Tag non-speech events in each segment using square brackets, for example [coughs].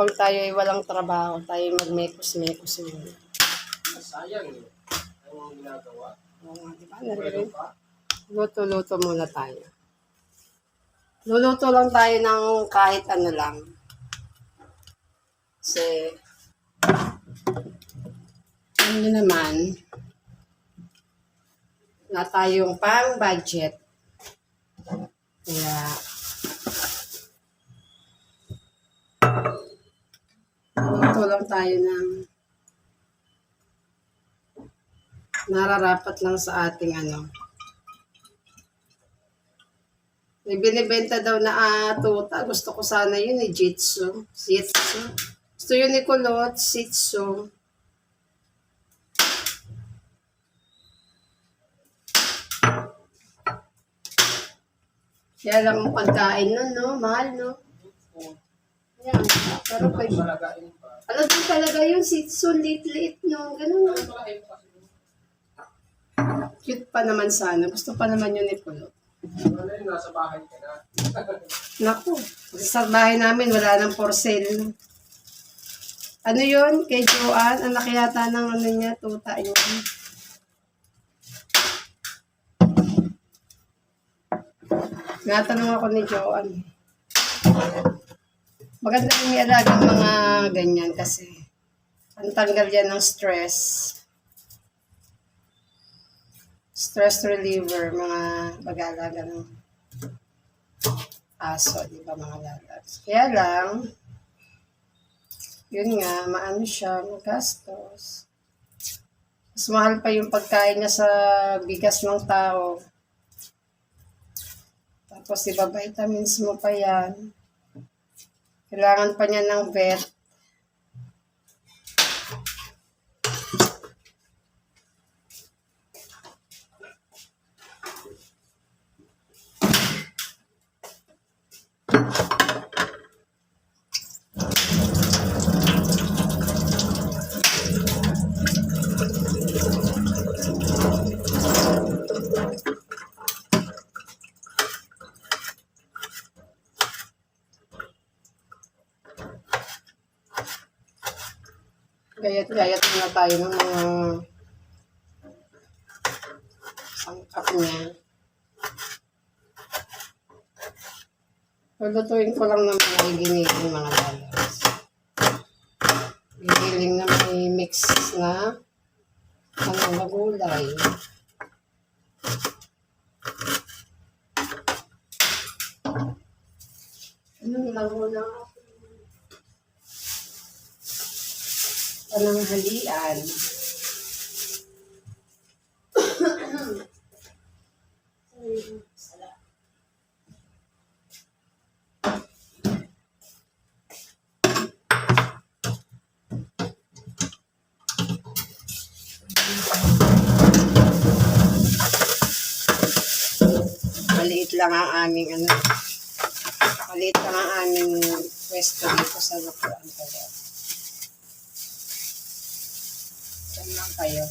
habang tayo ay walang trabaho, tayo ay magmekos-mekos muna. Sayang eh. Ang ginagawa. Oo di ba? Pa. Luto-luto muna tayo. Luluto lang tayo ng kahit ano lang. Kasi, ano naman, na tayong pang budget. Kaya, lang tayo ng nararapat lang sa ating ano, may binibenta daw na ah, tuta. Gusto ko sana yun ni Jitsu. Jitsu. Gusto yun ni Kulot. Jitsu. Kaya lang ang pagkain nun, no? Mahal, no? Pero pag... Alam din talaga yung Jitsu. Lit-lit, no? Ganun. Cute pa naman sana. Gusto pa naman yun ni Kulot. Ano yun, nasa bahay ka na. Naku, sa bahay namin wala nang for sale. Ano yun? Kay Joanne? Ang laki yata ng ano niya, tuta yun. Natanong ako ni Joanne. Maganda rin alagang mga ganyan kasi ang tanggal yan ng stress. Stress reliever, mga mag-aalaga ng aso, di ba mga lalat. Kaya lang, yun nga, maano siya, magastos. Mas mahal pa yung pagkain niya sa bigas ng tao. Tapos, di ba, vitamins mo pa yan. Kailangan pa niya ng vet. Gayat-gayat muna tayo ng mga sangkap niya. Lulutuin ko lang ng mga giniling mga lalas. Giniling na may mix na ano na gulay. Ano lang muna pananghalian. Maliit lang ang aming ano. Maliit lang ang aming pwesto dito sa Lukuan kaya. Saan lang kayo?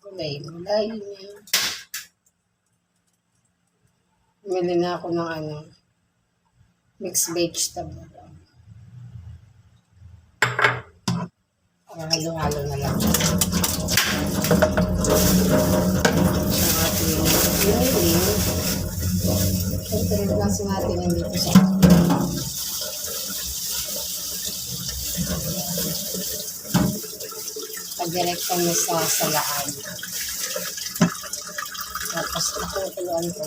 Gulay, gulay niya. Bumili na ako ng ano, mixed vegetable. Para halo-halo na lang. Ang ating giniling. Siyempre, yung klase natin nandito sa pag-direkta na sa salaan. Tapos, nakukuluan ko.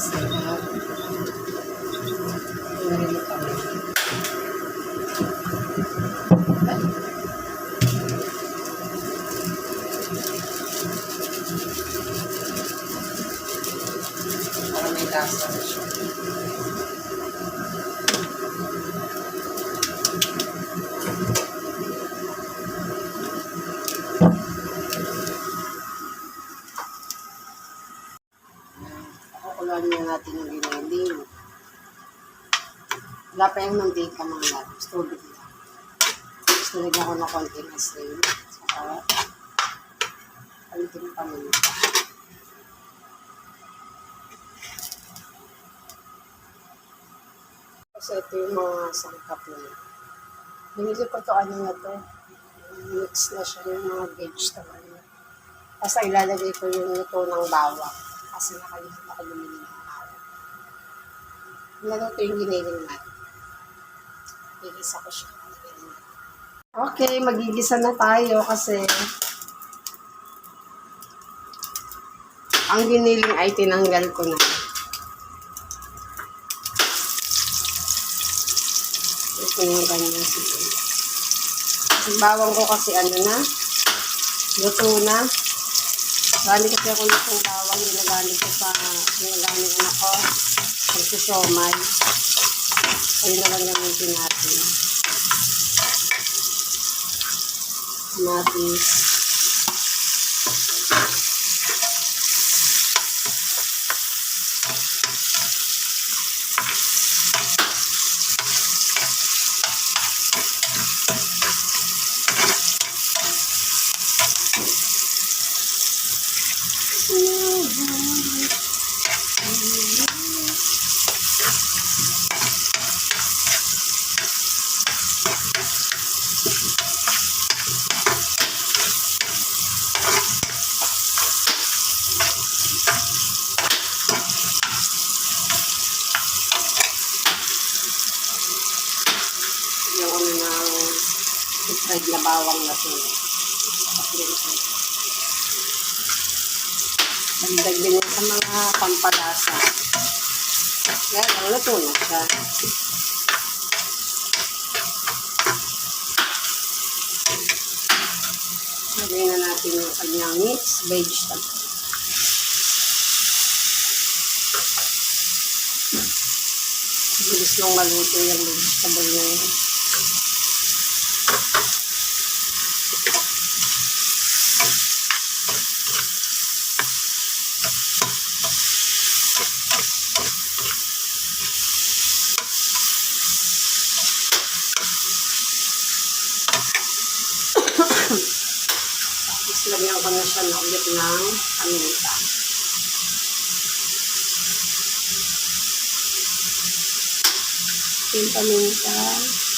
Sarap. Tingnan mo kami. Para may lasa na siya. Pakukuluan na natin yung giniling. Wala pa yung mantika mga lahat. Tubig lang. Gusto ko ng konting asin. Saka, palitin pa muna. Kasi ito yung mga sangkap na. Binili ko to ano na to. Mix na siya yung mga vegetable. Tapos ilalagay ko yung luto ng bawang. Kasi nakalimutan ako bumili ng bawang. Naluto yung giniling natin. Igisa ko siya. Okay, magigisa na tayo kasi ang giniling ay tinanggal ko na. Ito yung ganyan siguro. Ang bawang ko kasi ano na, luto na. Galing kasi ako nitong bawang, ginagamit ko sa, ginagamit anak ko, pagsusomay. Ayun na lang natin. Kamatis. Yung ano ng fried na bawang na to. Dagdag din yan sa mga pampalasa. Kaya lang, luto na siya. Lagay na natin yung kanyang mixed vegetable. Bilis nung maluto yung vegetable na yun. Tapos lagyan ko na siya na ulit ng paminta. Yung paminta.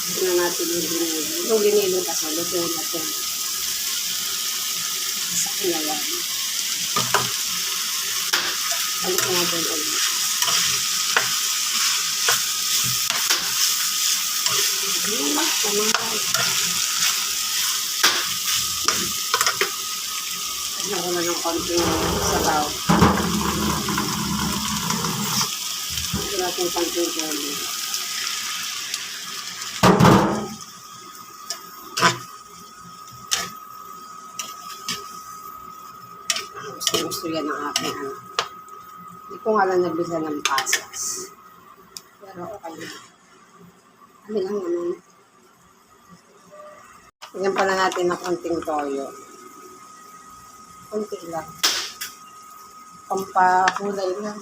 Ito na natin yung giniling. Yung giniling kasi luto na ito. Sa kinawan. Balik natin ulit. Tamang Lagyan ko na ng konting sabaw. Ito natin konting tubig. gusto yan ng aking ano. Hindi ko nga lang nagbisa ng pasas. Pero okay na. Ano lang ano. Tignan pa na natin ng konting toyo. Konti lang. Pampakulay lang.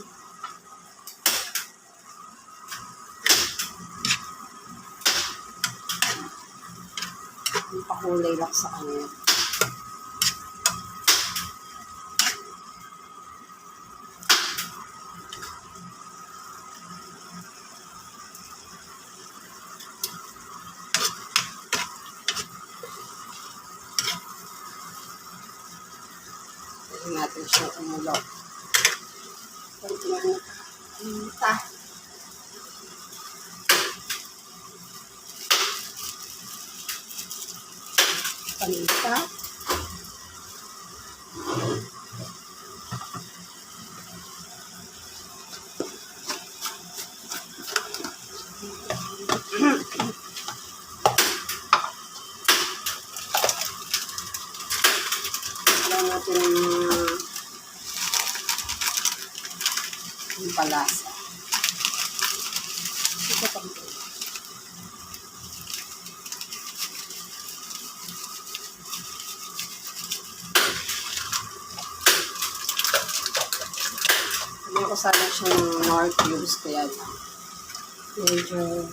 Pampakulay lang sa kanya. Paminta. Paminta. Alam natin yung mga yung palasa. Ito pa ito. Sabi ko sana siyang more cubes kaya lang. Medyo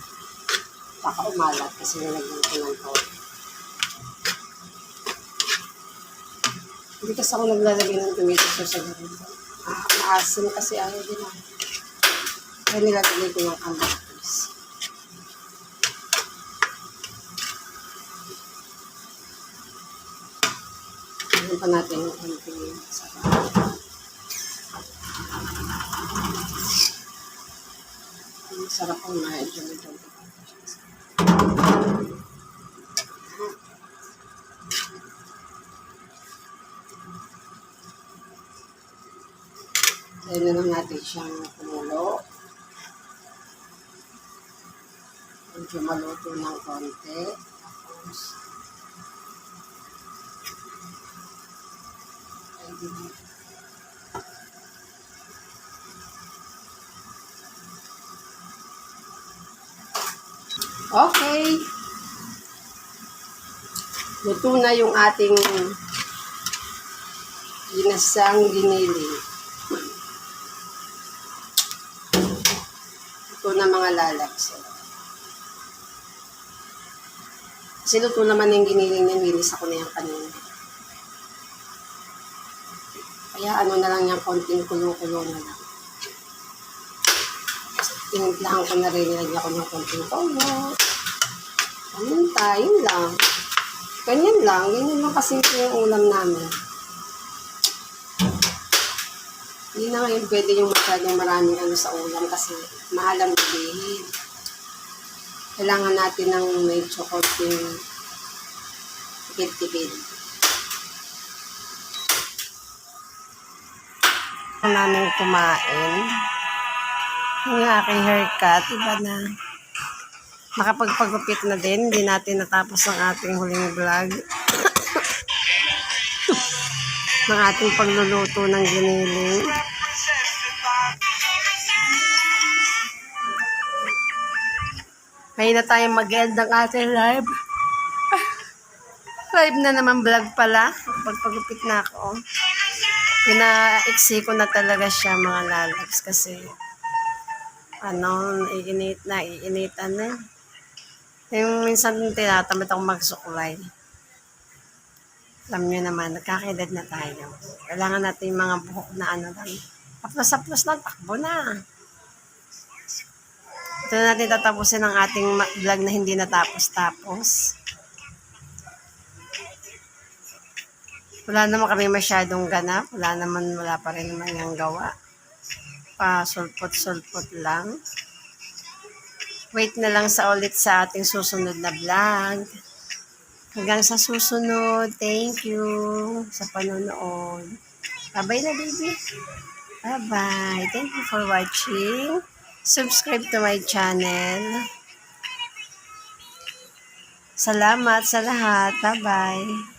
pakaumalat kasi nilagyan ko ng tawag. Hindi kasi ako naglalagay ng tomato sauce sa ganito. Ah, maasim kasi ayaw din ako. Kaya nilalagay ko yung kamatis. Tignan pa natin yung konting sarap. Ang sarap kung medyo medyo. Kaya na lang natin siyang kumulo. Medyo maluto ng konti. Tapos, pwede na. Okay. Luto na yung ating ginasang giniling. Na mga lalaks. Kasi luto naman yung giniling niya, wilis ako na yung kanina. Kaya ano na lang yung konting kulo-kulo na lang. Tinimplahan ko na rin, nilagyan ko ng konting toyo. Paminta, yun lang. Ganyan lang, ganyan lang kasimple yung ulam namin. Hindi na ngayon pwede yung masyadong maraming ano sa ulam kasi mahal ang bilihin. Kailangan natin ng medyo konting tipid-tipid. Namin kumain, yung aking haircut, iba na. Nakapagpagupit na din, hindi natin natapos ang ating huling vlog. [coughs] ng ating pagluluto ng giniling. Ngayon na tayo mag-end ng ating live. Live na naman vlog pala. Pagpagupit na ako. Pina-iksi ko na talaga siya mga lalags kasi ano, iinit na, iinitan na. Yung minsan tinatamad akong magsuklay. Alam nyo naman, nagkakaedad na tayo. Kailangan natin mga buhok na ano lang. Tapos-tapos na, takbo na. Ito na natin tatapusin ang ating vlog na hindi natapos-tapos. Wala naman kami masyadong ganap. Wala naman, wala pa rin naman yung gawa. Pa sulpot-sulpot lang. Wait na lang sa ulit sa ating susunod na vlog. Hanggang sa susunod. Thank you sa panonood. Bye-bye na, baby. Bye-bye. Thank you for watching. Subscribe to my channel. Salamat sa lahat. Bye-bye.